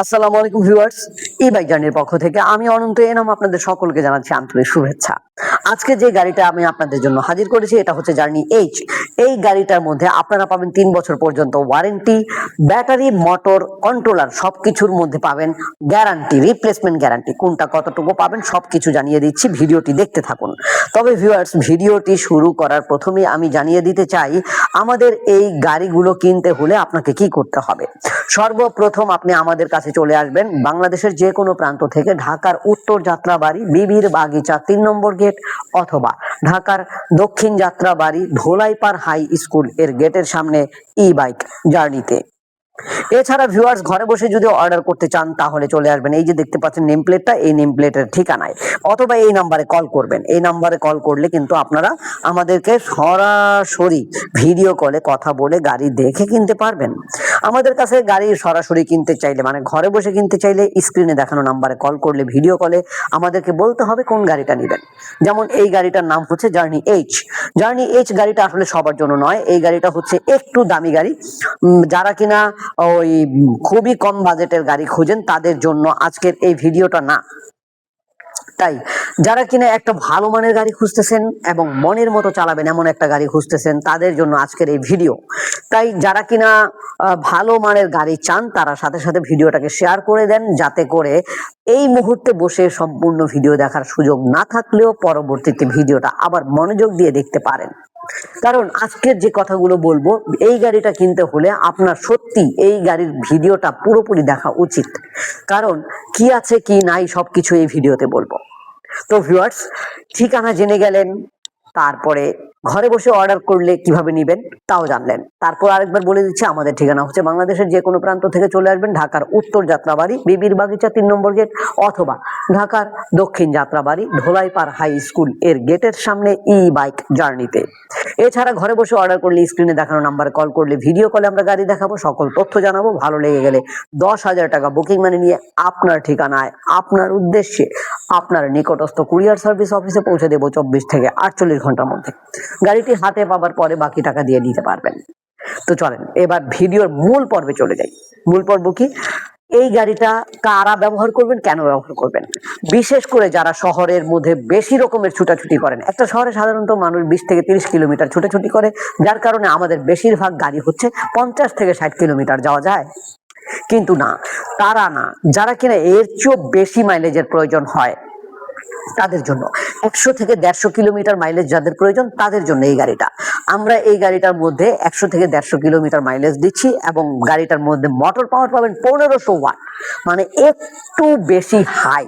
আসসালামু আলাইকুম ভিউয়ার্স, এই বাইক জার্নির পক্ষ থেকে আমি অনন্ত এনাম আপনাদের সকলকে জানাচ্ছি আন্তরিক শুভেচ্ছা। আজকে যে গাড়িটা আমি আপনাদের জন্য হাজির করেছি, এটা হচ্ছে জার্নি এইচ এই গাড়িটার মধ্যে আপনারা পাবেন তিন বছর পর্যন্ত ওয়ারেন্টি ব্যাটারি মোটর কন্ট্রোলার সবকিছুর মধ্যে পাবেন গ্যারান্টি রিপ্লেসমেন্ট গ্যারান্টি কোনটা কতটুকু পাবেন সবকিছু জানিয়ে দিচ্ছি, ভিডিওটি দেখতে থাকুন। তবে ভিউয়ার্স ভিডিওটি শুরু করার প্রথমেই আমি জানিয়ে দিতে চাই, আমাদের এই গাড়িগুলো কিনতে হলে আপনাকে কি করতে হবে? সর্বপ্রথম আপনি আমাদের কাছে চলে আসবেন, বাংলাদেশের যে কোনো প্রান্ত থেকে ঢাকার উত্তর যাত্রাবাড়ি, বিবির বাগিচা, তিন নম্বর গেট অথবা ঢাকার দক্ষিণ যাত্রাবাড়ি, ধোলাইপাড় হাই স্কুলের গেটের সামনে ই বাইক জার্নিতে এছাড়া ভিউয়ার্স ঘরে বসে যদি অর্ডার করতে চান, তাহলে চলে আসবেন। এই যে দেখতে পাচ্ছেন নেম প্লেটটা এই নেম প্লেটের ঠিকানায়। অথবা এই নাম্বারে কল করবেন। এই নাম্বারে কল করলে কিন্তু আপনারা আমাদেরকে সরাসরি ভিডিও কলে কথা বলে গাড়ি দেখে কিনতে পারবেন। আমাদের কাছে গাড়ি সরাসরি কিনতে চাইলে মানে ঘরে বসে কিনতে চাইলে স্ক্রিনে দেখানো নাম্বারে কল করলে ভিডিও কলে আমাদেরকে বলতে হবে কোন গাড়িটা নেবেন। যেমন এই গাড়িটার নাম হচ্ছে জার্নি এইচ জার্নি এইচ গাড়িটা আসলে সবার জন্য নয়। এই গাড়িটা হচ্ছে একটু দামি গাড়ি। যারা কিনা ওই খুবই কম বাজেটের গাড়ি খুঁজেন, তাদের জন্য আজকের এই ভিডিওটা না। তাই, যারা কিনা একটা ভালো মানের গাড়ি খুঁজতেছেন এবং মনের মতো চালাবেন এমন একটা গাড়ি খুঁজতেছেন, তাদের জন্য আজকের এই ভিডিও। তাই, যারা কিনা ভালো মানের গাড়ি চান, তারা সাথে সাথে ভিডিওটাকে শেয়ার করে দেন, যাতে করে এই মুহূর্তে বসে সম্পূর্ণ ভিডিও দেখার সুযোগ না থাকলেও পরবর্তীতে ভিডিওটা আবার মনোযোগ দিয়ে দেখতে পারেন। কারণ আজকের যে কথাগুলো বলব, এই গাড়িটা কিনতে হলে আপনার সত্যি এই গাড়ির ভিডিওটা পুরোপুরি দেখা উচিত। কারণ কি আছে, কি নাই সবকিছু এই ভিডিওতে বলব। তো ভিউয়ার্স ঠিকানা জেনে গেলেন, তারপরে ঘরে বসে অর্ডার করলে কীভাবে নিবেন, তাও জানলেন। তারপর আরেকবার বলে দিচ্ছি, আমাদের ঠিকানা হচ্ছে বাংলাদেশের যে কোনো প্রান্ত থেকে চলে আসবেন, ঢাকার উত্তর যাত্রাবাড়ি, বিবির বাগিচা তিন নম্বর গেট অথবা ঢাকার দক্ষিণ যাত্রাবাড়ি, ধোলাইপাড় হাই স্কুলের গেটের সামনে ই বাইক জার্নিতে এছাড়া ঘরে বসে অর্ডার করলে স্ক্রিনে দেখানো নাম্বারে কল করলে ভিডিও কলে আমরা গাড়ি দেখাবো, সকল তথ্য জানাব, ভালো লেগে গেলে দশ হাজার টাকা বুকিং মানে নিয়ে আপনার ঠিকানায়, আপনার উদ্দেশ্যে, আপনার নিকটস্থ কুরিয়ার সার্ভিস অফিসে পৌঁছে দেবো চব্বিশ থেকে আটচল্লিশ ঘণ্টার মধ্যে। গাড়িটি হাতে পাবার পরে বাকি টাকা দিয়ে দিতে পারবেন। তো চলেন, এবার ভিডিওর মূল পর্বে চলে যাই। মূল পর্ব কি? এই গাড়িটা কারা ব্যবহার করবেন, কেন ব্যবহার করবেন? বিশেষ করে যারা শহরের মধ্যে বেশি রকমের ছুটাছুটি করেন। একটা শহরে সাধারণত মানুষ বিশ থেকে তিরিশ কিলোমিটার ছুটাছুটি করে, যার কারণে আমাদের বেশিরভাগ গাড়ি হচ্ছে পঞ্চাশ থেকে ষাট কিলোমিটার যাওয়া যায়। কিন্তু না, তারা না, যারা কিনা এর চেয়েও বেশি মাইলেজের প্রয়োজন হয়। তাদের জন্য। একশো থেকে দেড়শো কিলোমিটার মাইলেজ যাদের প্রয়োজন, তাদের জন্য এই গাড়িটা। আমরা এই গাড়িটার মধ্যে একশো থেকে দেড়শো কিলোমিটার মাইলেজ দিচ্ছি এবং গাড়িটার মধ্যে মোটর পাওয়ার পাবেন পনেরোশো ওয়াট মানে একটু বেশি হাই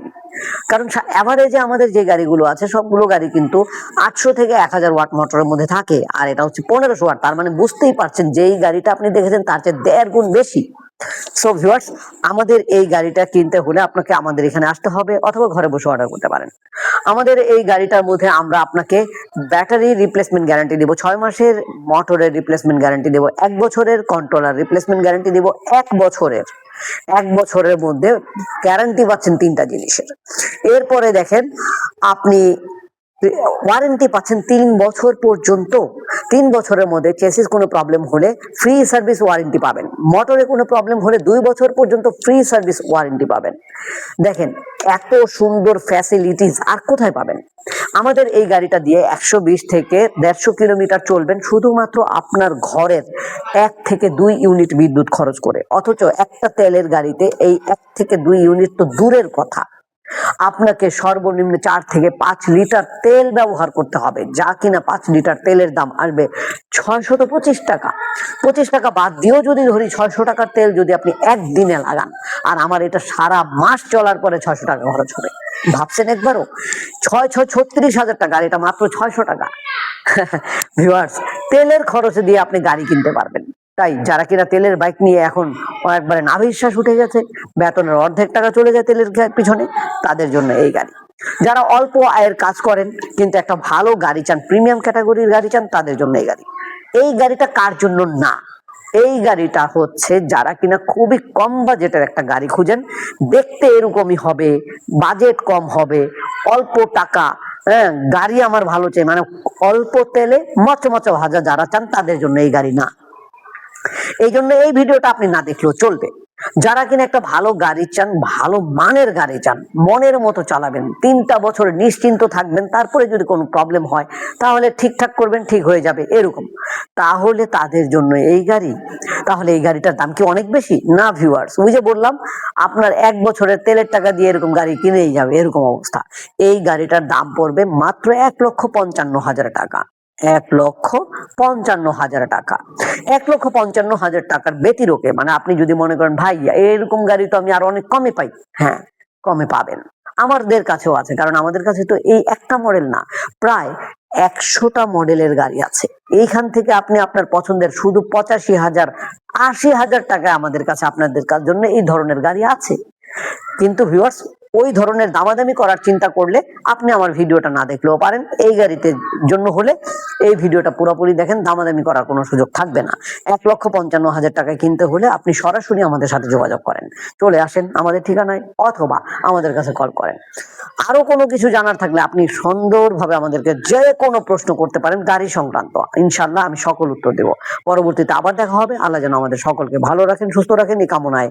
কারণ অ্যাভারেজে আমাদের যে গাড়িগুলো আছে, সবগুলো গাড়ি কিন্তু আটশো থেকে এক হাজার ওয়াট মোটরের মধ্যে থাকে, আর এটা হচ্ছে পনেরোশো ওয়াট তার মানে বুঝতেই পারছেন যে এই গাড়িটা আপনি দেখেছেন, তার চেয়ে দেড় গুণ বেশি। সো ভিউয়ার্স আমাদের এই গাড়িটা কিনতে হলে আপনাকে আমাদের এখানে আসতে হবে অথবা ঘরে বসে অর্ডার করতে পারেন। আমাদের এই গাড়িটার মধ্যে আমরা আপনাকে ব্যাটারি রিপ্লেসমেন্ট গ্যারান্টি দেবো, ছয় মাসের মোটরের রিপ্লেসমেন্ট গ্যারান্টি দেবো, এক বছরের কন্ট্রোলার রিপ্লেসমেন্ট গ্যারান্টি দেবো, এক বছরের এক বছরের মধ্যে গ্যারান্টি পাচ্ছেন তিনটা জিনিসের। এরপরে দেখেন, আপনি ওয়ারেন্টি পাচ্ছেন তিন বছর পর্যন্ত। তিন বছরের মধ্যে চেসিস কোনো প্রবলেম হলে ফ্রি সার্ভিস ওয়ারেন্টি পাবেন। মোটরে কোনো প্রবলেম হলে দুই বছর পর্যন্ত ফ্রি সার্ভিস ওয়ারেন্টি পাবেন। দেখেন, এত সুন্দর ফ্যাসিলিটিস আর কোথায় পাবেন? আমাদের এই গাড়িটা দিয়ে একশো বিশ থেকে দেড়শো কিলোমিটার চলবেন শুধুমাত্র আপনার ঘরের এক থেকে দুই ইউনিট বিদ্যুৎ খরচ করে। অথচ একটা তেলের গাড়িতে এই এক থেকে দুই ইউনিট তো দূরের কথা। আপনাকে সর্বনিম্ন চার থেকে পাঁচ লিটার তেল ব্যবহার করতে হবে। যা কিনা পাঁচ লিটার তেলের দাম আসবে ছয়শত পঁচিশ টাকা। পঁচিশ টাকা বাদ দিয়েও যদি ধরি ছয়শো টাকার তেল যদি আপনি একদিনে লাগান, আর আমার এটা সারা মাস চলার পরে ছয়শো টাকা খরচ হবে। ভাবছেন একবারও? ছয় ছয় ছত্রিশ হাজার টাকা এটা মাত্র ছয়শো টাকা। ভিউয়ার্স তেলের খরচে দিয়ে আপনি গাড়ি কিনতে পারবেন। তাই যারা কিনা তেলের বাইক নিয়ে এখন একবারে নাভিশ্বাস উঠে গেছে, বেতনের অর্ধেক টাকা চলে যায় তেলের পিছনে, তাদের জন্য এই গাড়ি। যারা অল্প আয়ের কাজ করেন, কিন্তু একটা ভালো গাড়ি চান প্রিমিয়াম ক্যাটাগরির গাড়ি চান, তাদের জন্য এই গাড়ি। এই গাড়িটা কার জন্য না? এই গাড়িটা হচ্ছে যারা কিনা খুবই কম বাজেটের একটা গাড়ি খুঁজেন, দেখতে এরকমই হবে বাজেট কম হবে, অল্প টাকা হ্যাঁ গাড়ি আমার ভালো চাই মানে অল্প তেলে মচমচে ভাজা যারা চান, তাদের জন্য এই গাড়ি না। এই জন্য এই ভিডিওটা আপনি না দেখলেও চলবে। যারা কিনা একটা ভালো গাড়ি চান, ভালো মানের গাড়ি চান, মনের মতো চালাবেন, তিনটা বছর নিশ্চিন্ত থাকবেন, তারপরে যদি কোনো প্রবলেম হয়, তাহলে ঠিকঠাক করবেন, ঠিক হয়ে যাবে, এরকম। তাহলে তাদের জন্য এই গাড়ি, তাহলে এই গাড়িটার দাম কি অনেক বেশি? না ভিউয়ার্স ওই যে বললাম, আপনার এক বছরের তেলের টাকা দিয়ে এরকম গাড়ি কিনেই যাবে, এরকম অবস্থা। এই গাড়িটার দাম পড়বে মাত্র এক লক্ষ পঞ্চান্ন হাজার টাকা। এক লক্ষ পঞ্চান্ন হাজার টাকা। এক লক্ষ পঞ্চান্ন হাজার টাকার ব্যতিরোকে মানে আপনি যদি মনে করেন, ভাই, এরকম গাড়ি তো আমি আর অনেক কমে পাই। হ্যাঁ কমে পাবেন। আমাদের কাছেও আছে, কারণ আমাদের কাছে তো এই একটা মডেল না, প্রায় একশোটা মডেলের গাড়ি আছে। এইখান থেকে আপনি আপনার পছন্দের শুধু পঁচাশি হাজার, আশি হাজার টাকা আমাদের কাছে আপনাদের জন্য এই ধরনের গাড়ি আছে। কিন্তু ভিউয়ার্স ওই ধরনের দামাদামি করার চিন্তা করলে আপনি আমার ভিডিওটা না দেখলেও পারেন। এই গাড়িতে জন্য হলে এই ভিডিওটা পুরোপুরি দেখেন, দামাদামি করার কোনো সুযোগ থাকবে না। এক লক্ষ পঞ্চান্ন হাজার টাকায় কিনতে হলে আপনি সরাসরি আমাদের সাথে যোগাযোগ করেন। চলে আসেন আমাদের ঠিকানায় অথবা আমাদের কাছে কল করেন। আরও কোনো কিছু জানার থাকলে আপনি সুন্দরভাবে আমাদেরকে যে কোনো প্রশ্ন করতে পারেন গাড়ি সংক্রান্ত। ইনশাল্লাহ আমি সকল উত্তর দেব। পরবর্তীতে আবার দেখা হবে। আল্লাহ যেন আমাদের সকলকে ভালো রাখেন, সুস্থ রাখেন। এই কামনায়